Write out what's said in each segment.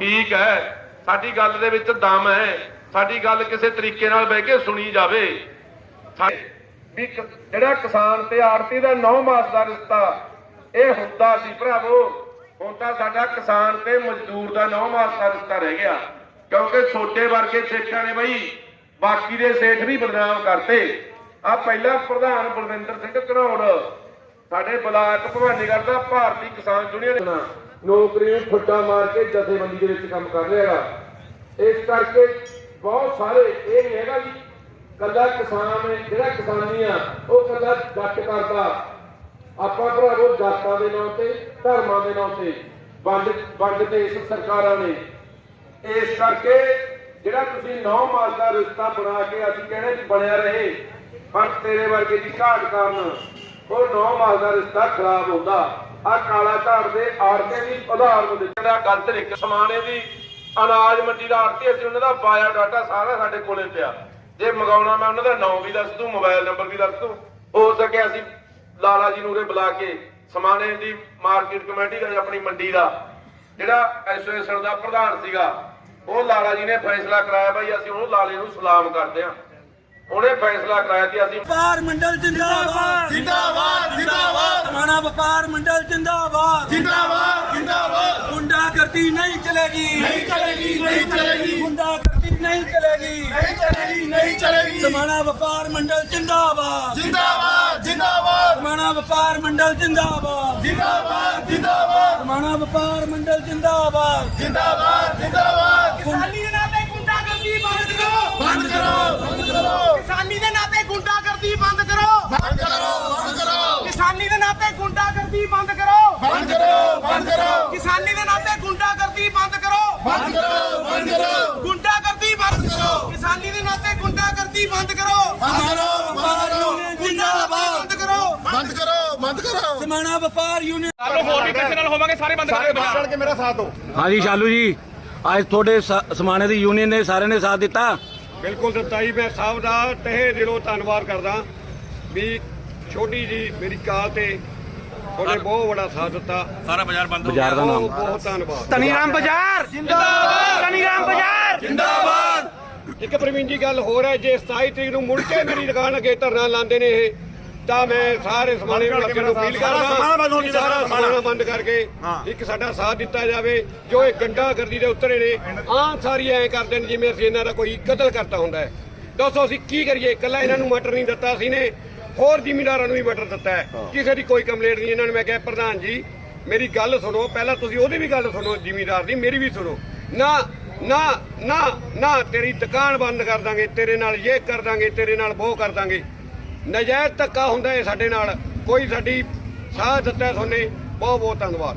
ਠੀਕ ਹੈ। ਸਾਡੀ ਗੱਲ ਦੇ ਵਿੱਚ ਦਮ ਹੈ। ਸਾਡੀ ਗੱਲ ਕਿਸੇ ਤਰੀਕੇ ਨਾਲ ਬਹਿ ਕੇ ਸੁਣੀ ਜਾਵੇ। ਵੀ ਜਿਹੜਾ ਕਿਸਾਨ ਤੇ ਆੜਤੀ ਦਾ 9 ਮਾਸ ਦਾ ਰਿਸ਼ਤਾ ਇਹ ਹੁੰਦਾ ਸੀ, ਭਰਾਵੋ, ਹੁਣ ਤਾਂ ਸਾਡਾ ਕਿਸਾਨ ਤੇ ਮਜ਼ਦੂਰ ਦਾ 9 ਮਾਸ ਦਾ ਰਿਸ਼ਤਾ ਰਹਿ ਗਿਆ। ਕਿਉਂਕਿ ਛੋਟੇ ਵਰਗੇ ਸੇਠਾਂ ਨੇ ਬਈ, ਬਾਕੀ ਦੇ ਸੇਠ ਵੀ ਬਦਨਾਮ ਕਰਤੇ। ਆ ਪਹਿਲਾ ਪ੍ਰਧਾਨ ਬਲਵਿੰਦਰ ਸਿੰਘ ਘਨੌੜ, ਸਾਡੇ ਬਲਾਕ ਭਵਾਨੀਗੜ੍ਹ ਦਾ ਭਾਰਤੀ ਕਿਸਾਨ ਯੂਨੀਅਨ ਨੌਕਰੀ ਨੂੰ ਫੁੱਟਾ ਮਾਰ ਕੇ ਜਥੇਬੰਦੀ ਦੇ ਵਿੱਚ ਕੰਮ ਕਰ ਰਿਹਾ ਹੈਗਾ। ਇਸ ਕਰਕੇ ਬਹੁਤ ਸਾਰੇ, ਇਹ ਨਹੀਂ ਹੈਗਾ ਜੀ, ਕੱਲਾ ਕਿਸਾਨ ਜਿਹੜਾ ਕਿਸਾਨੀ ਆ, ਉਹ ਕੱਲਾ ਜੱਟ ਕਰਦਾ। ਆਪਾਂ ਭਰਾਵੋ ਜਾਤਾਂ ਦੇ ਨਾਂ ਤੇ, ਧਰਮਾਂ ਦੇ ਨਾਂ ਤੇ, ਵੰਡ ਵੰਡ ਤੇ ਇਸ ਸਰਕਾਰਾਂ ਨੇ। ਇਸ ਕਰਕੇ ਜਿਹੜਾ ਤੁਸੀਂ ਨੌ ਮਾਸ ਦਾ ਰਿਸ਼ਤਾ ਬਣਾ ਕੇ ਅਸੀਂ ਕਹਿੰਦੇ ਵੀ ਬਣਿਆ ਰਹੇ, ਪਰ ਤੇਰੇ ਵਰਗੇ ਦੀ ਘਾਟ ਕਾਰਨ ਉਹ ਨੌ ਮਾਸ ਦਾ ਰਿਸ਼ਤਾ ਖਰਾਬ ਹੁੰਦਾ। ਆ ਕਾਲਾ ਝਾੜ ਦੇ ਆੜਤੇ ਦੀ ਉਦਾਹਰਨ ਦੇ ਜਿਹੜਾ ਗਲਤ ਸਮਾਨੇ ਦੀ ਅਨਾਜ ਮੰਡੀ ਦਾ ਆੜਤੀ ਅਸੀਂ ਉਹਨਾਂ ਦਾ ਬਾਇਓ ਡਾਟਾ ਸਾਰਾ ਸਾਡੇ ਕੋਲੇ ਪਿਆ। ਜੇ ਮੰਗਾਉਣਾ ਮੈਂ ਉਹਨਾਂ ਦਾ ਨਾਮ ਵੀ ਦੱਸ ਦੂੰ, ਮੋਬਾਈਲ ਨੰਬਰ ਵੀ ਦੱਸ ਦੂੰ। ਹੋ ਸਕੇ ਅਸੀਂ ਲਾਲਾ ਜੀ ਨੂੰ ਉਰੇ ਬੁਲਾ ਕੇ ਸਮਾਨੇ ਦੀ ਮਾਰਕੀਟ ਕਮੇਟੀ ਦਾ, ਆਪਣੀ ਮੰਡੀ ਦਾ, ਜਿਹੜਾ ਐਸੋਸੀਏਸ਼ਨ ਦਾ ਪ੍ਰਧਾਨ ਸੀਗਾ, ਉਹ ਲਾਲਾ ਜੀ ਨੇ ਫੈਸਲਾ ਕਰਾਇਆ, ਬਈ ਅਸੀਂ ਉਹਨੂੰ ਲਾਲੇ ਨੂੰ ਸਲਾਮ ਕਰਦੇ ਹਾਂ ਉਹਨੇ ਫੈਸਲਾ ਕਰਾਇਆ ਕਿ ਅਸੀਂ। ਵਪਾਰ ਮੰਡਲ ਜਿੰਦਾਬਾਦ। ਜਿੰਦਾਬਾਦ ਜਿੰਦਾਬਾਦ। ਮਾਣਾ ਵਪਾਰ ਮੰਡਲ ਜਿੰਦਾਬਾਦ। ਜਿੰਦਾਬਾਦ ਜਿੰਦਾਬਾਦ। ਗੁੰਡਾਗਰਦੀ ਨਹੀਂ ਚਲੇਗੀ। ਨਹੀਂ ਚਲੇਗੀ ਨਹੀਂ ਚਲੇਗੀ। ਗੁੰਡਾਗਰਦੀ ਨਹੀਂ ਚਲੇਗੀ। ਨਹੀਂ ਚਲੇਗੀ ਨਹੀਂ ਚਲੇਗੀ। ਸਮਾਣਾ ਵਪਾਰ ਮੰਡਲ ਜਿੰਦਾਬਾਦ। ਜਿੰਦਾਬਾਦ ਜਿੰਦਾਬਾਦ। ਸਮਾਣਾ ਵਪਾਰ ਮੰਡਲ ਜਿੰਦਾਬਾਦ। ਜਿੰਦਾਬਾਦ ਜਿੰਦਾਬਾਦ। ਸਮਾਣਾ ਵਪਾਰ ਮੰਡਲ ਜਿੰਦਾਬਾਦ। ਜਿੰਦਾਬਾਦ ਜਿੰਦਾਬਾਦ। ਕਿਸਾਨੀ ਦੇ ਨਾਂ ਤੇ ਗੁੰਡਾਗਰਦੀ ਬੰਦ ਕਰੋ ਬੰਦ ਕਰੋ। ਬੰਦ ਕਰੋ ਕਿਸਾਨੀ ਦੇ ਨਾਂ ਤੇ ਗੁੰਡਾਗਰਦੀ ਬੰਦ ਕਰੋ ਬੰਦ ਕਰੋ ਬੰਦ ਕਰੋ ਕਿਸਾਨੀ ਦੇ ਨਾਂ ਤੇ ਗੁੰਡਾਗਰਦੀ ਬੰਦ ਕਰੋ। ਬੰਦ ਕਰੋ ਬੰਦ ਕਰੋ। ਕਿਸਾਨੀ ਦੇ ਨਾਂ ਤੇ ਗੁੰਡਾਗਰਦੀ ਬੰਦ ਕਰੋ। ਬੰਦ ਕਰੋ ਬੰਦ ਕਰੋ। ਗੁੰਡਾਗਰਦੀ ਬੰਦ ਕਰੋ। ਕਿਸਾਨੀ ਦੇ ਨਾਂ ਤੇ ਗੁੰਡਾਗਰਦੀ ਬੰਦ ਕਰੋ। ਬੰਦ ਕਰੋ ਬੰਦ ਕਰੋ। ਗੁੰਡਾਗਰਦੀ ਬੰਦ ਕਰੋ। ਬੰਦ ਕਰੋ ਬੰਦ ਕਰੋ। ਸਮਾਣਾ ਵਪਾਰ ਯੂਨੀਅਨ ਚੜ ਕੇ ਮੇਰਾ ਸਾਥ ਦਿਓ। ਹਾਂਜੀ ਸ਼ਾਲੂ ਜੀ ਅੱਜ ਤੁਹਾਡੇ ਸਮਾਣੇ ਦੀ ਯੂਨੀਅਨ ਨੇ ਸਾਰਿਆਂ ਨੇ ਸਾਥ ਦਿੱਤਾ। ਬਿਲਕੁਲ ਦਿੱਤਾ ਜੀ ਮੈਂ ਸਭ ਦਾ ਤਹਿ ਦਿਲੋਂ ਧੰਨਵਾਦ ਕਰਦਾ ਵੀ ਛੋਟੀ ਜੀ ਮੇਰੀ ਕਾਲ ਤੇ ਤੁਹਾਡੇ ਬਹੁਤ ਬੜਾ ਸਾਥ ਦਿੱਤਾ। ਬਾਜ਼ਾਰ ਦਾ ਨਾਮ। ਬਹੁਤ ਬਹੁਤ ਧੰਨਵਾਦ। ਧਨੀਰਾਮ ਬਾਜ਼ਾਰ। ਜਿੰਦਾਬਾਦ। ਧਨੀਰਾਮ ਬਾਜ਼ਾਰ। ਜਿੰਦਾਬਾਦ। ਇੱਕ ਪ੍ਰਵੀਨ ਜੀ ਗੱਲ ਹੋਰ ਹੈ ਜੇ 27 ਤਰੀਕ ਨੂੰ ਮੁੜ ਕੇ ਮੇਰੀ ਦੁਕਾਨ ਅੱਗੇ ਧਰਨਾ ਲਾਉਂਦੇ ਨੇ ਇਹ ਤਾਂ ਮੈਂ ਸਾਰੇ ਸਮਾਣੇ ਇਲਾਕੇ ਨੂੰ ਅਪੀਲ ਕਰਦਾ ਸਾਰਾ ਸਮਾਣਾ ਬੰਦ ਕਰਕੇ ਇੱਕ ਸਾਡਾ ਸਾਥ ਦਿੱਤਾ ਜਾਵੇ ਜੋ ਇਹ ਗੰਡਾ ਗਰਦੀ ਦੇ ਉੱਤਰੇ ਨੇ ਆਹ ਸਾਰੀ ਐ ਕਰਦੇ ਨੇ ਜਿਵੇਂ ਅਸੀਂ ਇਹਨਾਂ ਦਾ ਕੋਈ ਕਤਲ ਕਰਤਾ ਹੁੰਦਾ ਹੈ। ਦੱਸੋ ਅਸੀਂ ਕੀ ਕਰੀਏ? ਇਕੱਲਾ ਇਹਨਾਂ ਨੂੰ ਮਟਰ ਨਹੀਂ ਦਿੱਤਾ ਸੀ ਨੇ। ਹੋਰ ਜ਼ਿਮੀਂਦਾਰਾਂ ਨੂੰ ਵੀ ਮਟਰ ਦਿੱਤਾ ਹੈ। ਕਿਸੇ ਦੀ ਕੋਈ ਕੰਪਲੇਂਟ ਨਹੀਂ ਇਹਨਾਂ ਨੂੰ ਮੈਂ ਕਿਹਾ ਪ੍ਰਧਾਨ ਜੀ ਮੇਰੀ ਗੱਲ ਸੁਣੋ। ਪਹਿਲਾਂ ਤੁਸੀਂ ਉਹਦੀ ਵੀ ਗੱਲ ਸੁਣੋ ਜ਼ਿਮੀਂਦਾਰ ਦੀ ਮੇਰੀ ਵੀ ਸੁਣੋ। ਨਾ ਨਾ ਨਾ ਨਾ ਤੇਰੀ ਦੁਕਾਨ ਬੰਦ ਕਰ ਦਾਂਗੇ ਤੇਰੇ ਨਾਲ ਇਹ ਕਰ ਦਾਂਗੇ ਤੇਰੇ ਨਾਲ ਉਹ ਕਰ ਦਾਂਗੇ। ਨਜਾਇਜ਼ ਧੱਕਾ ਹੁੰਦਾ ਹੈ ਸਾਡੇ ਨਾਲ। ਕੋਈ ਸਾਡੀ ਸਾਥ ਦਿੱਤਾ ਤੁਹਾਨੇ। ਬਹੁਤ ਬਹੁਤ ਧੰਨਵਾਦ।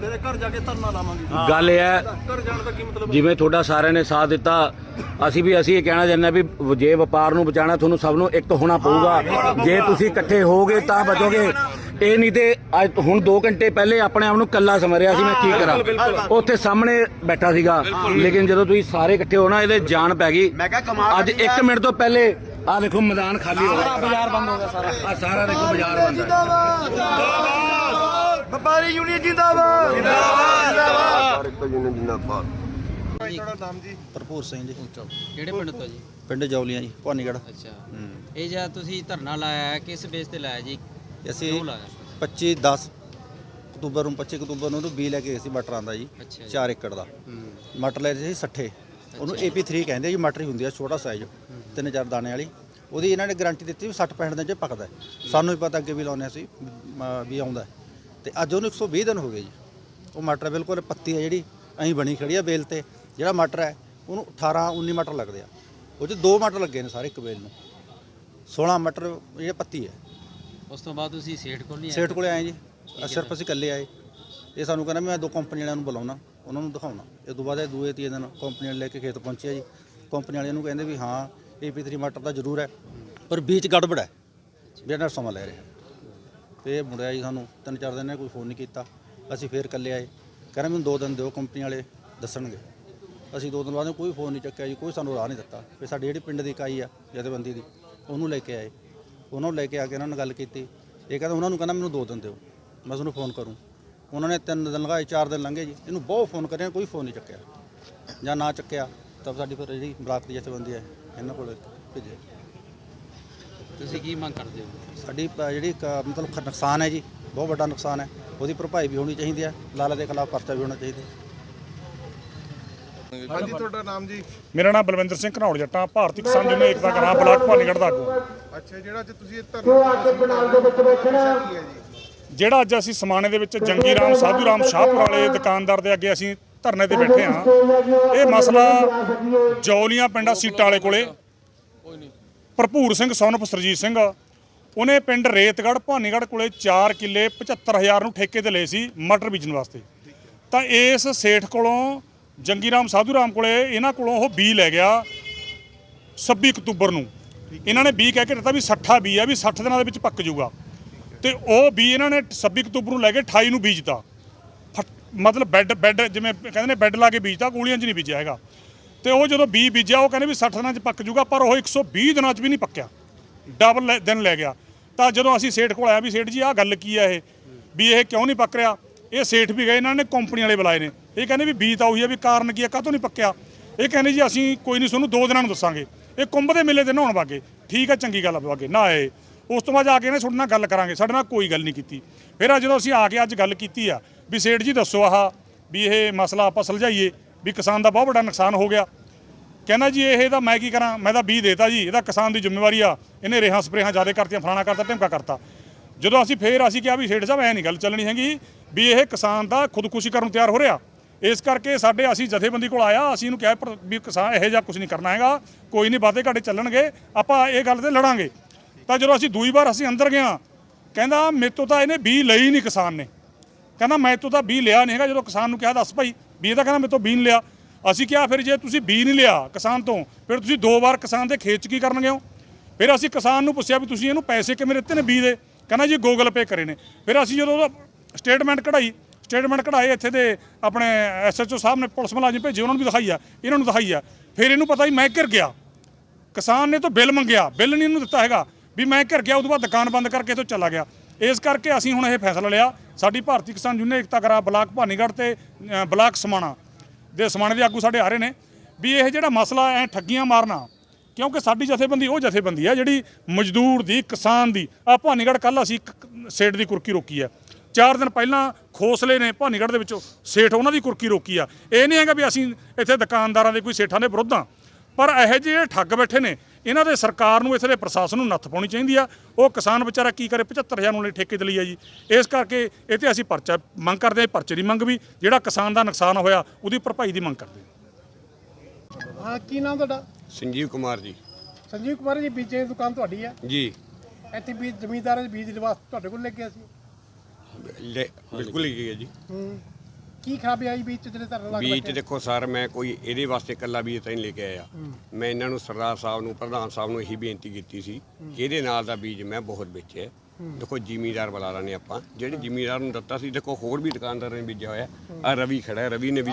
ਗੱਲ ਇਹ ਹੈ ਜਿਵੇਂ ਤੁਹਾਡਾ ਸਾਰਿਆਂ ਨੇ ਸਾਥ ਦਿੱਤਾ ਅਸੀਂ ਵੀ ਅਸੀਂ ਇਹ ਕਹਿਣਾ ਚਾਹੁੰਦੇ ਹਾਂ ਵੀ ਜੇ ਵਪਾਰ ਨੂੰ ਬਚਾਉਣਾ ਤੁਹਾਨੂੰ ਸਭ ਨੂੰ ਇੱਕ ਹੋਣਾ ਪਊਗਾ। ਜੇ ਤੁਸੀਂ ਇਕੱਠੇ ਹੋਗੇ ਤਾਂ ਬਚੋਗੇ। ਇਹ ਨਹੀਂ ਤੇ ਅੱਜ ਹੁਣ 2 ਘੰਟੇ ਪਹਿਲੇ ਆਪਣੇ ਆਪ ਨੂੰ ਕੱਲਾ ਸਮਝ ਰਿਹਾ ਸੀ ਮੈਂ ਕੀ ਕਰਾਂ। ਉੱਥੇ ਸਾਹਮਣੇ ਬੈਠਾ ਸੀਗਾ। ਲੇਕਿਨ ਜਦੋਂ ਤੁਸੀਂ ਸਾਰੇ ਇਕੱਠੇ ਹੋ ਨਾ ਇਹਦੇ ਜਾਨ ਪੈ ਗਈ। ਅੱਜ 1 ਮਿੰਟ ਤੋਂ ਪਹਿਲੇ ਆ ਦੇਖੋ ਮੈਦਾਨ ਖਾਲੀ ਹੋ ਗਿਆ। ਬਾਜ਼ਾਰ ਬੰਦ ਹੋ ਗਿਆ ਸਾਰਾ। ਆ ਸਾਰਾ ਦੇਖੋ ਬਾਜ਼ਾਰ ਬੰਦ ਹੈ। ਵਪਾਰੀ ਯੂਨੀਅਨ ਜਿੰਦਾਬਾਦ। ਜਿੰਦਾਬਾਦ। ਭਰਪੂਰ ਸਿੰਘ ਜੀ। ਕਿਹੜੇ ਪਿੰਡ ਤੋਂ ਜੀ? ਪਿੰਡ ਜੌਲੀਆਂ ਜੀ ਭਵਾਨੀਗੜ੍ਹ। ਅੱਛਾ। ਇਹ ਜਾਂ ਤੁਸੀਂ ਧਰਨਾ ਲਾਇਆ ਹੈ ਕਿਸ ਬੇਸ ਤੇ ਲਾਇਆ ਜੀ? ਅਸੀਂ ਕਿਉਂ ਲਾਇਆ? 25 10 ਅਕਤੂਬਰ ਨੂੰ 25 ਅਕਤੂਬਰ ਨੂੰ ਉਹਨੂੰ ਬੀ ਲੈ ਕੇ ਗਏ ਸੀ ਮਟਰਾਂ ਦਾ ਜੀ ਅੱਛਾ ਜੀ। 4 ਏਕੜ ਦਾ। ਮਟਰ ਲੈ ਸੀ 60 ਉਹਨੂੰ AP3 ਕਹਿੰਦੇ ਜੀ ਮਟਰ ਹੀ ਹੁੰਦੀ ਆ ਛੋਟਾ ਸਾਈਜ਼ ਤਿੰਨ ਚਾਰ ਦਾਣੇ ਵਾਲੀ। ਉਹਦੀ ਇਹਨਾਂ ਨੇ ਗਾਰੰਟੀ ਦਿੱਤੀ ਵੀ 60 65 ਦਿਨ ਚ ਪੱਕਦਾ ਹੈ। ਸਾਨੂੰ ਵੀ ਪਤਾ ਅੱਗੇ ਵੀ ਲਾਉਂਦੇ ਸੀ ਵੀ ਆਉਂਦਾ ਹੈ। ਤੇ ਅੱਜ ਉਹਨੂੰ 120 ਦਿਨ ਹੋ ਗਏ ਜੀ। ਉਹ ਮਟਰ ਬਿਲਕੁਲ ਪੱਤੀ ਹੈ ਜਿਹੜੀ ਐਂ ਬਣੀ ਖੜੀ ਆ ਬੇਲ ਤੇ। ਜਿਹੜਾ ਮਟਰ ਹੈ ਉਹਨੂੰ 18 19 ਮਟਰ ਲੱਗਦੇ ਆ। ਉਹ ਚ ਦੋ ਮਟਰ ਲੱਗੇ ਨੇ ਸਾਰੇ ਇੱਕ ਬੇਲ ਨੂੰ। 16 ਮਟਰ ਇਹ ਪੱਤੀ ਹੈ। ਉਸ ਤੋਂ ਬਾਅਦ ਤੁਸੀਂ ਸੇਠ ਕੋਲ ਨਹੀਂ ਆਏ? ਸੇਠ ਕੋਲੇ ਆਏ ਜੀ। ਅਹ ਸਿਰਫ ਅਸੀਂ ਇਕੱਲੇ ਆਏ। ਇਹ ਸਾਨੂੰ ਕਹਿੰਦਾ ਮੈਂ ਦੋ ਕੰਪਨੀ ਵਾਲਿਆਂ ਨੂੰ ਬੁਲਾਉਣਾ। ਉਹਨਾਂ ਨੂੰ ਦਿਖਾਉਣਾ। ਇਹ ਤੋਂ ਬਾਅਦ ਇਹ ਦੂਏ ਤੀਏ ਦਿਨ ਕੰਪਨੀ ਵਾਲੇ ਲੈ ਕੇ ਖੇਤ ਪਹੁੰਚਿਆ ਜੀ। ਕੰਪਨੀ ਵਾਲਿਆਂ ਨੂੰ ਕਹਿੰਦੇ ਵੀ ਹਾਂ AP3 ਮਟਰ ਤਾਂ ਜ਼ਰੂਰ ਹੈ, ਪਰ ਬੀਜ ਗੜਬੜ ਹੈ। ਜਿਹੜਾ ਸਮਾਂ ਲੈ ਰਿਹਾ ਤੇ ਇਹ ਮੁੰਡਿਆ ਜੀ ਸਾਨੂੰ ਤਿੰਨ ਚਾਰ ਦਿਨ ਨੇ ਕੋਈ ਫੋਨ ਨਹੀਂ ਕੀਤਾ। ਅਸੀਂ ਫੇਰ ਇਕੱਲੇ ਆਏ। ਕਹਿੰਦੇ ਮੈਨੂੰ ਦੋ ਦਿਨ ਦਿਓ ਕੰਪਨੀ ਵਾਲੇ ਦੱਸਣਗੇ। ਅਸੀਂ ਦੋ ਦਿਨ ਬਾਅਦ ਕੋਈ ਫੋਨ ਨਹੀਂ ਚੱਕਿਆ ਜੀ, ਕੋਈ ਸਾਨੂੰ ਰਾਹ ਨਹੀਂ ਦਿੱਤਾ। ਫਿਰ ਸਾਡੀ ਜਿਹੜੀ ਪਿੰਡ ਦੀ ਇਕਾਈ ਆ, ਜਥੇਬੰਦੀ ਦੀ, ਉਹਨੂੰ ਲੈ ਕੇ ਆਏ। ਉਹਨਾਂ ਨੂੰ ਲੈ ਕੇ ਆ ਕੇ ਇਹਨਾਂ ਨਾਲ ਗੱਲ ਕੀਤੀ। ਇਹ ਕਹਿੰਦਾ, ਉਹਨਾਂ ਨੂੰ ਕਹਿੰਦਾ ਮੈਨੂੰ ਦੋ ਦਿਨ ਦਿਓ, ਮੈਂ ਤੁਹਾਨੂੰ ਫੋਨ ਕਰੂੰ। ਉਹਨਾਂ ਨੇ ਤਿੰਨ ਦਿਨ ਲਗਾਏ ਚਾਰ ਦਿਨ ਲੰਘੇ ਜੀ। ਇਹਨੂੰ ਬਹੁਤ ਫੋਨ ਕਰਿਆ ਕੋਈ ਫੋਨ ਨਹੀਂ ਚੱਕਿਆ। ਜਾਂ ਨਾ ਚੱਕਿਆ ਤਾਂ ਸਾਡੀ ਫਿਰ ਜਿਹੜੀ ਬਲਾਕ ਦੀ ਜਥੇਬੰਦੀ ਹੈ ਇਹਨਾਂ ਕੋਲ ਭੇਜੇ ਤੁਸੀਂ ਕੀ ਮੰਗ ਕਰਦੇ ਹੋ? ਸਾਡੀ ਪ- ਜਿਹੜੀ ਮਤਲਬ ਖ- ਨੁਕਸਾਨ ਹੈ ਜੀ ਬਹੁਤ ਵੱਡਾ ਨੁਕਸਾਨ ਹੈ। ਉਹਦੀ ਭਰਪਾਈ ਵੀ ਹੋਣੀ ਚਾਹੀਦੀ ਹੈ ਲਾਲਾ ਦੇ ਖਿਲਾਫ ਪਰਚਾ ਵੀ ਹੋਣਾ ਚਾਹੀਦਾ ਹੈ। ਹਾਂਜੀ ਤੁਹਾਡਾ ਨਾਮ ਜੀ? ਮੇਰਾ ਨਾਮ ਬਲਵਿੰਦਰ ਸਿੰਘ ਘਨੌੜ ਜੱਟਾਂ ਭਾਰਤੀ ਕਿਸਾਨ ਯੂਨੀਅਨ ਏਕਤਾ ਗ੍ਰਾਮ ਬਲਾਕ ਭਾਨੀਗੜ੍ਹ ਦਾ ਆਗੂ ਹਾਂ। ਅੱਛਾ ਜਿਹੜਾ ਅੱਜ ਤੁਸੀਂ ਇਹ ਧਰਨਾ ਦੇ ਵਿੱਚ ਬੈਠਣਾ ਕੀ ਹੈ ਜੀ? ਜਿਹੜਾ ਅੱਜ ਅਸੀਂ ਸਮਾਣੇ ਦੇ ਵਿੱਚ ਜੰਗੀ ਰਾਮ, ਸਾਧੂ ਰਾਮ ਸ਼ਾਹਪੁਰ ਵਾਲੇ ਦੁਕਾਨਦਾਰ ਦੇ ਅੱਗੇ ਅਸੀਂ ਧਰਨੇ ਤੇ ਬੈਠੇ ਹਾਂ। ਇਹ ਮਸਲਾ ਜੌਲੀਆਂ ਪਿੰਡਾ ਸੀਟਾਂ ਵਾਲੇ ਕੋਲੇ। ਭਰਪੂਰ ਸਿੰਘ ਸੋਨਪ ਸਰਜੀਤ ਸਿੰਘ ਉਹਨੇ ਪਿੰਡ ਰੇਤਗੜ੍ਹ, ਭਾਨੀਗੜ੍ਹ ਕੋਲੇ 4 ਕਿੱਲੇ 75000 ਨੂੰ ਠੇਕੇ ਤੇ ਲਏ ਸੀ ਮਟਰ ਬੀਜਣ ਵਾਸਤੇ। ਤਾਂ ਇਸ ਸੇਠ ਕੋਲੋਂ ਜੰਗੀ ਰਾਮ, ਸਾਧੂ ਰਾਮ ਕੋਲੇ ਇਹਨਾਂ ਕੋਲੋਂ ਉਹ ਬੀ ਲੈ ਗਿਆ 26 ਅਕਤੂਬਰ ਨੂੰ। ਇਹਨਾਂ ਨੇ ਬੀ ਕਹਿ ਕੇ ਦਿੱਤਾ ਵੀ 60 ਬੀ ਆ, ਵੀ 60 ਦਿਨਾਂ ਦੇ ਵਿੱਚ ਪੱਕ ਜਾਊਗਾ। ਤੇ ਉਹ ਬੀ ਇਹਨਾਂ ਨੇ 26 ਅਕਤੂਬਰ ਨੂੰ ਲੈ ਕੇ 28 ਨੂੰ ਬੀਜਤਾ। ਫਟ- ਮਤਲਬ ਬੈੱਡ ਬੈੱਡ ਜਿਵੇਂ ਕਹਿੰਦੇ ਨੇ ਬੈੱਡ ਲਾ ਕੇ ਬੀਜਤਾ, ਗੋਲੀਆਂ 'ਚ ਨਹੀਂ ਬੀਜਿਆ ਹੈਗਾ। ਤੇ ਉਹ ਜਦੋਂ ਬੀ ਬੀਜਿਆ, ਉਹ ਕਹਿੰਦੇ ਵੀ 60 ਦਿਨਾਂ 'ਚ ਪੱਕ ਜੂਗਾ, ਪਰ ਉਹ 120 ਦਿਨਾਂ 'ਚ ਵੀ ਨਹੀਂ ਪੱਕਿਆ। ਡਬਲ ਲੈ- ਦਿਨ ਲੈ ਗਿਆ। ਤਾਂ ਜਦੋਂ ਅਸੀਂ ਸੇਠ ਕੋਲ ਆਇਆ ਵੀ ਸੇਠ ਜੀ, ਆਹ ਗੱਲ ਕੀ ਆ ਇਹ? ਵੀ ਇਹ ਕਿਉਂ ਨਹੀਂ ਪੱਕ ਰਿਹਾ? ਇਹ ਸੇਠ ਵੀ ਗਏ, ਇਹਨਾਂ ਨੇ ਕੰਪਨੀ ਵਾਲੇ ਬੁਲਾਏ ਨੇ। ਇਹ ਕਹਿੰਦੇ ਵੀ ਬੀਜ ਤਾਂ ਉਹੀ ਆ ਵੀ ਕਾਰਨ ਕੀ ਆ, ਕਾਹਤੋਂ ਨਹੀਂ ਪੱਕਿਆ? ਇਹ ਕਹਿੰਦੇ ਜੀ, ਅਸੀਂ ਕੋਈ ਨਹੀਂ, ਤੁਹਾਨੂੰ ਦੋ ਦਿਨਾਂ ਨੂੰ ਦੱਸਾਂਗੇ। ਇਹ ਕੁੰਭ ਦੇ ਮੇਲੇ ਤੇ ਨਹਾਉਣ ਵਾਗੇ। ਠੀਕ ਆ, ਚੰਗੀ ਗੱਲ ਆ ਵਾਗੇ, ਨਾ ਆਏ। ਉਸ ਤੋਂ ਬਾਅਦ ਆ ਕੇ ਇਹਨੇ ਤੁਹਾਡੇ ਨਾਲ ਗੱਲ ਕਰਾਂਗੇ। ਸਾਡੇ ਨਾਲ ਕੋਈ ਗੱਲ ਨਹੀਂ ਕੀਤੀ। ਫਿਰ ਆ ਜਦੋਂ ਅਸੀਂ ਆ ਕੇ ਅੱਜ ਗੱਲ ਕੀਤੀ ਆ, ਵੀ ਸੇਠ ਜੀ ਦੱਸੋ ਆਹ, ਵੀ ਇਹ ਮਸਲਾ ਆਪਾਂ ਸੁਲਝਾਈਏ, ਵੀ ਕਿਸਾਨ ਦਾ ਬਹੁਤ ਵੱਡਾ ਨੁਕਸਾਨ ਹੋ ਗਿਆ। ਕਹਿੰਦਾ ਜੀ, ਇਹ ਤਾਂ ਮੈਂ ਕੀ ਕਰਾਂ? ਮੈਂ ਤਾਂ ਬੀਜ ਦੇਤਾ ਜੀ ਇਹਦਾ ਕਿਸਾਨ ਦੀ ਜ਼ਿੰਮੇਵਾਰੀ ਆ। ਇਹਨੇ ਰੇਹਾਂ ਸਪਰੇਹਾਂ ਜ਼ਿਆਦਾ ਕਰਤੀਆਂ, ਫਲਾਣਾ ਕਰਤਾ ਢਿਮਕਾ ਕਰਤਾ। ਜਦੋਂ ਅਸੀਂ ਫੇਰ ਅਸੀਂ ਕਿਹਾ ਵੀ ਸੇਠ ਸਾਹਿਬ, ਐ ਨਹੀਂ ਗੱਲ ਚੱਲਣੀ ਹੈਗੀ, ਵੀ ਇਹ ਕਿਸਾਨ ਦਾ ਖੁਦਕੁਸ਼ੀ ਕਰਨ ਨੂੰ ਤਿਆਰ ਹੋ ਰਿਹਾ। ਇਸ ਕਰਕੇ ਸਾਡੇ ਅਸੀਂ ਜਥੇਬੰਦੀ ਕੋਲ ਆਇਆ, ਅਸੀਂ ਇਹਨੂੰ ਕਿਹਾ ਪਰ ਵੀ ਕਿਸਾਨ ਇਹੋ ਜਿਹਾ ਕੁਝ ਨਹੀਂ ਕਰਨਾ ਹੈਗਾ, ਕੋਈ ਨਹੀਂ ਵਾਅਦੇ ਘਾਟੇ ਚੱਲਣਗੇ, ਆਪਾਂ ਇਹ ਗੱਲ ਤੇ ਲੜਾਂਗੇ। ਤਾਂ ਜਦੋਂ ਅਸੀਂ ਦੂਈ ਵਾਰ ਅਸੀਂ ਅੰਦਰ ਗਿਆ ਕਹਿੰਦਾ ਮੇਰੇ ਤੋਂ ਤਾਂ ਇਹਨੇ ਬੀ ਲਈ ਨਹੀਂ ਕਿਸਾਨ ਨੇ। ਕਹਿੰਦਾ ਮੈਂ ਤੋਂ ਤਾਂ ਬੀ ਲਿਆ ਨਹੀਂ ਹੈਗਾ, ਜਦੋਂ ਕਿਸਾਨ ਨੂੰ ਕਿਹਾ ਦੱਸ ਭਾਈ ਬੀ ਇਹ ਤਾਂ ਕਹਿੰਦਾ ਮੇਰੇ ਤੋਂ ਬੀ ਨਹੀਂ ਲਿਆ। ਅਸੀਂ ਕਿਹਾ ਫਿਰ ਜੇ ਤੁਸੀਂ ਬੀ ਨਹੀਂ ਲਿਆ ਕਿਸਾਨ ਤੋਂ, ਫਿਰ ਤੁਸੀਂ ਦੋ ਵਾਰ ਕਿਸਾਨ ਦੇ ਖੇਤ 'ਚ ਕੀ ਕਰਨਗੇ ਹੋ ਫਿਰ ਅਸੀਂ ਕਿਸਾਨ ਨੂੰ ਪੁੱਛਿਆ ਵੀ ਤੁਸੀਂ ਇਹਨੂੰ ਪੈਸੇ ਕਿਵੇਂ ਦਿੱਤੇ ਨੇ ਬੀ ਦੇ? ਕਹਿੰਦਾ ਜੀ ਗੂਗਲ ਪੇ ਕਰੇ ਨੇ। ਫਿਰ ਅਸੀਂ ਜਦੋਂ ਉਹਦਾ ਸਟੇਟਮੈਂਟ ਕਢਾਈ ਸਟੇਟਮੈਂਟ ਕਢਾਏ ਇੱਥੇ ਦੇ ਆਪਣੇ ਐਸਐਚਓ ਸਾਹਿਬ ਨੇ ਪੁਲਿਸ ਮੁਲਾਜ਼ਮ ਭੇਜੇ, ਉਹਨਾਂ ਨੂੰ ਵੀ ਦਿਖਾਈ ਆ, ਇਹਨਾਂ ਨੂੰ ਦਿਖਾਈ ਆ। ਫਿਰ ਇਹਨੂੰ ਪਤਾ ਵੀ ਮੈਂ ਘਿਰ ਗਿਆ। ਕਿਸਾਨ ਨੇ ਤਾਂ ਬਿੱਲ ਮੰਗਿਆ, ਬਿੱਲ ਨਹੀਂ ਇਹਨੂੰ ਦਿੱਤਾ ਹੈਗਾ। ਵੀ ਮੈਂ ਘਰ ਗਿਆ, ਉਦੋਂ ਬਾਅਦ ਦੁਕਾਨ ਬੰਦ ਕਰਕੇ ਤੋਂ ਚਲਾ ਗਿਆ। ਇਸ ਕਰਕੇ ਅਸੀਂ ਹੁਣ ਇਹ ਫੈਸਲਾ ਲਿਆ, ਸਾਡੀ ਭਾਰਤੀ ਕਿਸਾਨ ਯੂਨੀਅਨ ਏਕਤਾ ਕਰਾ ਬਲਾਕ ਭਾਨੀਗੜ੍ਹ ਤੇ ਬਲਾਕ ਸਮਾਣਾ ਦੇ ਸਮਾਣੇ ਦੇ ਆਗੂ ਸਾਡੇ ਆ ਰਹੇ ਨੇ ਵੀ ਇਹ ਜਿਹੜਾ ਮਸਲਾ ਐ ਠੱਗੀਆਂ ਮਾਰਨਾ, ਕਿਉਂਕਿ ਸਾਡੀ ਜਥੇਬੰਦੀ ਉਹ ਜਥੇਬੰਦੀ ਹੈ ਜਿਹੜੀ ਮਜ਼ਦੂਰ ਦੀ, ਕਿਸਾਨ ਦੀ ਆ ਭਾਨੀਗੜ੍ਹ ਕੱਲ ਅਸੀਂ ਇੱਕ ਸੇਠ ਦੀ ਕੁਰਕੀ ਰੋਕੀ ਹੈ ਚਾਰ ਦਿਨ ਪਹਿਲਾਂ ਖੋਸਲੇ ਨੇ ਭਾਨੀਗੜ੍ਹ ਦੇ ਵਿੱਚੋਂ ਸੇਠ ਉਹਨਾਂ ਦੀ ਕੁਰਕੀ ਰੋਕੀ ਆ। ਇਹ ਨਹੀਂ ਹੈਗਾ ਵੀ ਅਸੀਂ ਇੱਥੇ ਦੁਕਾਨਦਾਰਾਂ ਦੇ ਕੋਈ ਸੇਠਾਂ ਦੇ ਵਿਰੁੱਧ ਹਾਂ ਪਰ ਇਹੋ ਜਿਹੇ ਠੱਗ ਬੈਠੇ ਨੇ ਇਹਨਾਂ ਦੇ ਸਰਕਾਰ ਨੂੰ ਇੱਥੇ ਦੇ ਪ੍ਰਸ਼ਾਸਨ ਨੂੰ ਨੱਥ ਪਾਉਣੀ ਚਾਹੀਦੀ ਆ। ਉਹ ਕਿਸਾਨ ਵਿਚਾਰਾ ਕੀ ਕਰੇ? 75000 ਨੂੰ ਲਈ ਠੇਕੇ ਤੇ ਲਈ ਆ ਜੀ। ਇਸ ਕਰਕੇ ਇਹ ਤੇ ਅਸੀਂ ਪਰਚਾ ਮੰਗ ਕਰਦੇ ਹਾਂ ਪਰਚੇ ਦੀ ਮੰਗ ਵੀ ਜਿਹੜਾ ਕਿਸਾਨ ਦਾ ਨੁਕਸਾਨ ਹੋਇਆ ਉਹਦੀ ਭਰਪਾਈ ਦੀ ਮੰਗ ਕਰਦੇ ਹਾਂ। ਕੀ ਨਾਮ ਤੁਹਾਡਾ? ਸੰਜੀਵ ਕੁਮਾਰ ਜੀ। ਸੰਜੀਵ ਕੁਮਾਰ ਜੀ ਬੀਜੇ ਦੀ ਦੁਕਾਨ ਤੁਹਾਡੀ ਹੈ ਜੀ। ਇੱਥੇ ਬੀਜ ਜ਼ਮੀਂਦਾਰਾਂ ਦੇ ਬੀਜ ਦੇ ਵਾਸਤੇ ਤੁਹਾਡੇ ਕੋਲ ਲੈ ਕੇ ਸੀ? ਲੈ- ਬਿਲਕੁਲ ਹੀ ਹੈ ਜੀ। ਹੂੰ। ਕੀ ਖਰਾਬੀ ਆਈ ਬੀਜ ਚ ਜਿਹੜੇ ਧਰਨ ਲੱਗ ਬੀਜ ਦੇਖੋ ਸਰ ਮੈਂ ਕੋਈ ਇਹਦੇ ਵਾਸਤੇ ਇਕੱਲਾ ਬੀਜ ਤਾਂ ਨਹੀਂ ਲੈ ਕੇ ਆਇਆ। ਮੈਂ ਇਹਨਾਂ ਨੂੰ ਸਰਦਾਰ ਸਾਹਿਬ ਨੂੰ ਪ੍ਰਧਾਨ ਸਾਹਿਬ ਨੂੰ ਇਹੀ ਬੇਨਤੀ ਕੀਤੀ ਸੀ ਕਿ ਇਹਦੇ ਨਾਲ ਦਾ ਬੀਜ ਮੈਂ ਬਹੁਤ ਵੇਚਿਆ। ਦੇਖੋ ਜ਼ਿਮੀਦਾਰ ਬੁਲਾ ਨੇ ਆਪਾਂ। ਜਿਹੜੇ ਜ਼ਿਮੀਦਾਰ ਨੂੰ ਦਿੱਤਾ ਸੀ ਦੇਖੋ ਹੋਰ ਵੀ ਦੁਕਾਨਦਾਰਾਂ ਨੇ ਬੀਜਿਆ ਹੋਇਆ। ਆ ਰਵੀ ਖੜਾ ਹੈ ਰਵੀ ਨੇ ਵੀ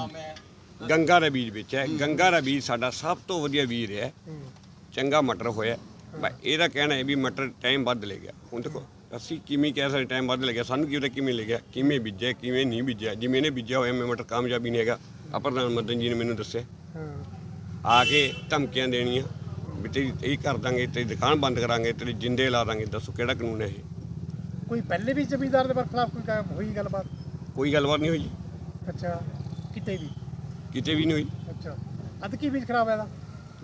ਗੰਗਾ ਦਾ ਬੀਜ ਵੇਚਿਆ। ਹੈ। ਗੰਗਾ ਦਾ ਬੀਜ ਸਾਡਾ ਸਭ ਤੋਂ ਵਧੀਆ ਬੀਜ ਰਿਹਾ। ਚੰਗਾ ਮਟਰ ਹੋਇਆ। ਬਸ ਇਹਦਾ ਕਹਿਣਾ ਹੈ ਵੀ ਮਟਰ ਟਾਈਮ ਵੱਧ ਲੈ ਗਿਆ। ਹੁਣ ਦੇਖੋ ਅਸੀਂ ਕਿਵੇਂ ਕਹਿ ਸਕਦੇ ਟਾਈਮ ਵੱਧ ਲੱਗਿਆ ਸਾਨੂੰ ਕੀ ਪਤਾ ਕਿਵੇਂ ਲੱਗਿਆ ਕਿਵੇਂ ਬੀਜਿਆ ਕਿਵੇਂ ਨਹੀਂ ਬੀਜਿਆ ਜਿਵੇਂ ਇਹਨੇ ਬੀਜਿਆ ਹੋਇਆ ਮੈਂ ਮਟਰ ਕਾਮਯਾਬੀ ਨਹੀਂ ਹੈਗਾ। ਆ ਪ੍ਰਧਾਨ ਮੰਤਰੀ ਜੀ ਨੇ ਮੈਨੂੰ ਦੱਸਿਆ। ਆ ਕੇ ਧਮਕੀਆਂ ਦੇਣੀਆਂ ਵੀ ਤੇਰੀ ਇਹ ਕਰ ਦਾਂਗੇ ਤੇਰੀ ਦੁਕਾਨ ਬੰਦ ਕਰਾਂਗੇ ਤੇਰੇ ਜਿੰਦੇ ਲਾ ਦਾਂਗੇ ਦੱਸੋ ਕਿਹੜਾ ਕਾਨੂੰਨ ਹੈ ਇਹ? ਕੋਈ ਪਹਿਲੇ ਵੀ ਜ਼ਮੀਂਦਾਰ ਦੇ ਖਿਲਾਫ ਕੋਈ ਗਾ- ਹੋਈ ਗੱਲਬਾਤ? ਕੋਈ ਗੱਲਬਾਤ ਨਹੀਂ ਹੋਈ ਜੀ। ਅੱਛਾ ਕਿਤੇ ਵੀ? ਕਿਤੇ ਵੀ ਨਹੀਂ ਹੋਈ। ਅੱਛਾ ਅੱਧ ਕੀ ਬੀਜ ਖਰਾਬ ਹੈ ਇਹਦਾ?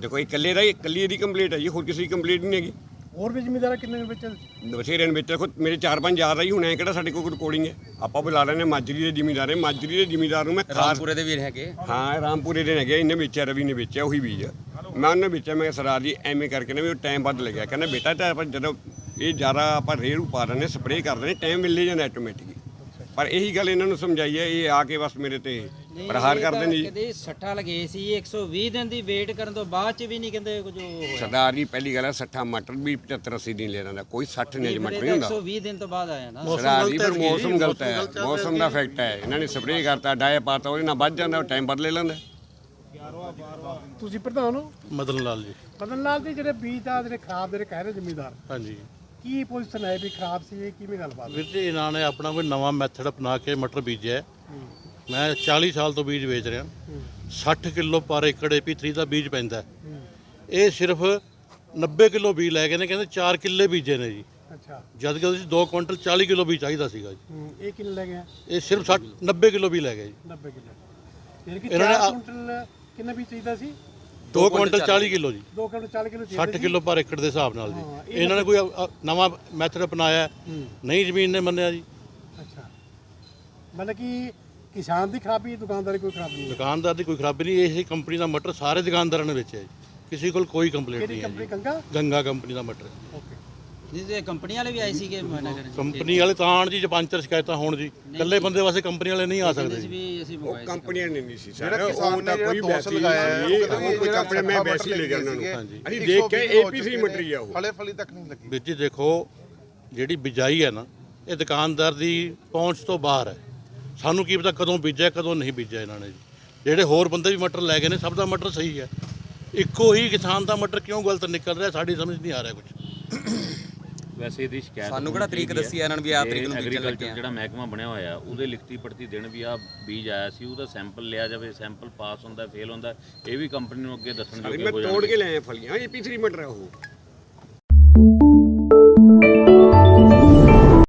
ਦੇਖੋ ਇਹ ਇਕੱਲੇ ਦਾ ਹੀ ਇਕੱਲੀ ਇਹਦੀ ਕੰਪਲੀਟ ਹੈ ਜੀ ਹੋਰ ਕਿਸੇ ਦੀ ਕੰਪਲੀਟ ਨਹੀਂ ਹੈਗੀ। ਹੋਰ ਵੀ ਜ਼ਮੀਂਦਾਰ ਕਿੰਨੇ ਵਿੱਚ? ਬਥੇਰੇ ਨੇ ਵਿੱਚ। ਦੇਖੋ ਮੇਰੇ ਚਾਰ ਪੰਜ ਯਾਰ ਜੀ ਹੁਣ ਐ ਕਿਹੜਾ ਸਾਡੇ ਕੋਲ ਕੋਈ ਰਿਕਾਰਡਿੰਗ ਹੈ? ਆਪਾਂ ਬੁਲਾ ਲੈਣੇ ਮਾਜਰੀ ਦੇ ਜ਼ਿਮੀਦਾਰ ਹੈ। ਮਾਜਰੀ ਦੇ ਜ਼ਿਮੀਦਾਰ ਨੂੰ ਮੈਂ ਖਾਸ ਰਾਮਪੁਰੇ ਦੇ ਵੀਰ ਹੈਗੇ। ਹਾਂ ਰਾਮਪੁਰੇ ਦੇ ਹੈਗੇ ਇਹਨੇ ਵੇਚਿਆ ਰਵੀ ਨੇ ਵੇਚਿਆ ਉਹੀ ਬੀਜ ਮੈਂ ਉਹਨੇ ਵੇਚਿਆ ਮੈਂ ਕਿਹਾ, ਸਰਦਾਰ ਜੀ ਐਵੇਂ ਕਰਕੇ ਨਾ ਵੀ ਉਹ ਟਾਈਮ ਵੱਧ ਲੱਗਿਆ। ਕਹਿੰਦਾ ਬੇਟਾ ਤਾਂ ਆਪਾਂ ਜਦੋਂ ਇਹ ਜ਼ਿਆਦਾ ਆਪਾਂ ਰੇਰੂ ਪਾ ਦਿੰਦੇ ਸਪਰੇਅ ਕਰ ਦਿੰਦੇ ਟਾਈਮ ਮਿਲ ਜਾਂਦਾ ਆਟੋਮੈਟਿਕ ਪਰ ਇਹੀ ਗੱਲ ਇਹਨਾਂ ਨੂੰ ਸਮਝਾਈ ਹੈ ਇਹ ਆ ਕੇ ਬਸ ਮੇਰੇ ਤੇ ਪ੍ਰਹਾਰ ਕਰਦੇ ਨੇ ਜੀ ਕਦੇ ਸੱਟਾ ਲਗੇ ਸੀ 120 ਦਿਨ ਦੀ ਵੇਟ ਕਰਨ ਤੋਂ ਬਾਅਦ ਚ ਵੀ ਨਹੀਂ ਕਹਿੰਦੇ ਕੁਝ ਹੋਇਆ। ਸਰਦਾਰ ਜੀ ਪਹਿਲੀ ਗੱਲ ਹੈ 60 ਮਟਰ ਵੀ 75 80 ਦਿਨ ਲੈ ਲੈਂਦਾ ਕੋਈ 60 ਨਹੀਂ ਮਟਰ ਨਹੀਂ ਹੁੰਦਾ। 120 ਦਿਨ ਤੋਂ ਬਾਅਦ ਆਇਆ ਨਾ ਸਰਦਾਰ ਜੀ ਪਰ ਮੌਸਮ ਗਲਤ ਹੈ ਮੌਸਮ ਦਾ ਫੈਕਟ ਹੈ ਇਹਨਾਂ ਨੇ ਸਪਰੇਅ ਕਰਤਾ ਡਾਇਆ ਪਾਤਾ ਉਹਦੇ ਨਾਲ ਵੱਧ ਜਾਂਦਾ ਟਾਈਮ ਵੱਧ ਲੈ ਲੈਂਦਾ। ਤੁਸੀਂ ਪ੍ਰਧਾਨ ਹੋ? ਮਦਨ ਲਾਲ ਜੀ। ਮਦਨ ਲਾਲ ਦੇ ਜਿਹੜੇ ਬੀਜ ਦਾ ਜਿਹੜੇ ਖਰਾਬ ਜਿਹੜੇ ਕਹਿ ਰਹੇ ਜ਼ਮੀਂਦਾਰ ਹਾਂਜੀ। ਕੀ ਪੋਜੀਸ਼ਨ ਹੈ ਵੀ ਖਰਾਬ ਸੀ ਇਹ ਕਿਵੇਂ ਗੱਲਬਾਤ? ਵੀਰ ਜੀ ਇਹਨਾਂ ਨੇ ਆਪਣਾ ਕੋਈ ਨਵਾਂ ਮੈਥਡ ਅਪਣਾ ਕੇ ਮਟਰ ਬੀਜਿਆ। ਮੈਂ 40 ਸਾਲ ਤੋਂ ਬੀਜ ਵੇਚ ਰਿਹਾ। 60 ਕਿਲੋ ਪਰ ਏਕੜ AP3 ਦਾ ਬੀਜ ਪੈਂਦਾ। ਹੈ। ਇਹ ਸਿਰਫ 90 ਕਿਲੋ ਬੀਜ ਲੈ ਗਏ ਨੇ ਕਹਿੰਦੇ 4 ਕਿੱਲੇ ਬੀਜੇ ਨੇ ਜੀ। ਅੱਛਾ। ਜਦ ਕਿ ਉਹਦੇ 'ਚ 2 ਕੁਇੰਟਲ 40 ਕਿਲੋ ਬੀਜ ਚਾਹੀਦਾ ਸੀਗਾ ਜੀ। ਹੂੰ, ਇਹ ਕਿੰਨੇ ਲੈ ਗਏ ਇਹ ਸਿਰਫ 60 90 ਕਿਲੋ ਬੀਜ ਲੈ ਗਏ ਜੀ। 90 ਕਿਲੋ। ਯਾਨੀ ਕਿ ਇਹਨਾਂ ਨੇ 4 ਆ- ਕੁਇੰਟਲ ਕਿੰਨਾ ਵੀ ਚਾਹੀਦਾ ਸੀ? 2 ਕੁਇੰਟਲ 40 ਕਿਲੋ ਜੀ। 2 ਕੁਇੰਟਲ 40 ਕਿਲੋ ਚਾਹੀਦਾ 60 ਕਿਲੋ ਪਰ ਏਕੜ ਦੇ ਹਿਸਾਬ ਨਾਲ ਹਾਂ, ਜੀ ਇਹ ਇਹਨਾਂ ਨੇ ਕੋਈ ਅ- ਅ- ਨਵਾਂ ਮੈਥਡ ਅਪਣਾਇਆ। ਹੈ। ਨਹੀਂ ਜ਼ਮੀਨ ਨੇ ਮੰਨਿਆ ਜੀ। ਅੱਛਾ। ਮਤਲਬ ਕਿ ਕਿਸਾਨ ਦੀ ਖਰਾਬੀ ਹੈ ਦੁਕਾਨਦਾਰ ਦੀ ਕੋਈ ਖਰਾਬੀ ਨਹੀਂ ਹੈ। ਦੁਕਾਨਦਾਰ ਦੀ ਕੋਈ ਖਰਾਬੀ ਨਹੀਂ ਇਹ ਕੰਪਨੀ ਦਾ ਮਟਰ ਸਾਰੇ ਦੁਕਾਨਦਾਰਾਂ ਨੇ ਵੇਚਿਆ ਜੀ। ਕਿਸੇ ਕੋਲ ਕੋਈ ਕੰਪਲੇਂਟ ਕਿਹੜੀ ਨਹੀਂ ਹੈ ਕੰਪਨੀ ਜੀ। ਕੰਗਾ ਗੰਗਾ ਕੰਪਨੀ ਦਾ ਮਟਰ ਓਕੇ ਜਿਹਦੇ ਕੰਪਨੀ ਵਾਲੇ ਵੀ ਆਏ ਸੀਗੇ ਮਨਾ ਕਰਨ ਕੰਪਨੀ ਵਾਲੇ ਤਾਂ ਆਣ ਜੀ ਜੇ ਪੰਜ ਚਾਰ ਸ਼ਿਕਾਇਤਾਂ ਹੋਣ ਜੀ। ਇਕੱਲੇ ਬੰਦੇ ਵਾਸਤੇ ਕੰਪਨੀ ਵਾਲੇ ਨਹੀਂ ਆ ਸਕਦੇ ਜੀ ਵੀ ਅਸੀਂ ਮੰਗਵਾਏ ਸੀ ਕੰਪਨੀਆਂ ਨੇ ਨਹੀਂ ਸੀ ਸਰ ਉਹ ਤਾਂ ਕੋਈ ਵੈਸੀ ਲਗਾਇਆ ਹੈ, ਨਹੀਂ ਉਹ ਕਹਿੰਦੇ ਕੋਈ ਕੰਪਨੀ ਮੈਂ ਵੈਸੀ ਲੈ ਗਿਆ ਉਹਨਾਂ। ਨੂੰ ਹਾਂਜੀ। ਅਸੀਂ ਦੇਖ ਕੇ ਏਪੀਸੀ ਮਟਰੀ ਆ ਉਹ। ਫਲੇ ਫਲੀ ਤੱਕ ਨਹੀਂ ਲੱਗੀ। ਵੀਰ ਜੀ ਦੇਖੋ ਜਿਹੜੀ ਬਿਜਾਈ ਹੈ ਨਾ ਇਹ ਦੁਕਾਨਦਾਰ ਦੀ ਪਹੁੰਚ ਤੋਂ ਬਾਹਰ ਹੈ। ਸਾਨੂੰ ਕੀ ਪਤਾ ਕਦੋਂ ਬੀਜਿਆ ਕਦੋਂ ਨਹੀਂ ਬੀਜਿਆ ਇਹਨਾਂ ਨੇ ਜੀ। ਜਿਹੜੇ ਹੋਰ ਬੰਦੇ ਵੀ ਮਟਰ ਲੈ ਗਏ ਨੇ ਸਭ ਦਾ ਮਟਰ ਸਹੀ ਹੈ। ਇੱਕੋ ਹੀ ਕਿਸਾਨ ਦਾ ਮਟਰ ਕਿਉਂ ਗਲਤ ਨਿਕਲ ਰਿਹਾ ਸਾਡੀ ਸਮਝ ਨਹੀਂ ਆ ਰਿਹਾ ਕੁਝ ਵੈਸੇ ਇਹਦੀ ਸ਼ਿਕਾਇਤ ਸਾਨੂੰ ਕਿਹੜਾ ਤਰੀਕ ਦੱਸੀ ਆ ਇਹਨਾਂ ਨੇ ਵੀ ਆਹ ਤਰੀਕ ਨੂੰ ਬੀਜਣ ਲੱਗੇ ਆ। ਜਿਹੜਾ ਮਹਿਕਮਾ ਬਣਿਆ ਹੋਇਆ ਉਹਦੇ ਲਿਖਤੀ ਪੜਤੀ ਦੇਣ ਵੀ ਆ ਬੀਜ ਆਇਆ ਸੀ ਉਹਦਾ ਸੈਂਪਲ ਲਿਆ ਜਾਵੇ ਸੈਂਪਲ ਪਾਸ ਹੁੰਦਾ ਫੇਲ ਹੁੰਦਾ ਇਹ ਵੀ ਕੰਪਨੀ ਨੂੰ ਅੱਗੇ ਦੱਸਣ ਮੈਂ ਜੋਗੇ ਹੋ ਤੋੜ ਜਾਣਗੇ। ਕੇ ਲਿਆਇਆ ਫਲੀਆਂ ਏਪੀ3 ਮਟਰ ਆ ਉਹ।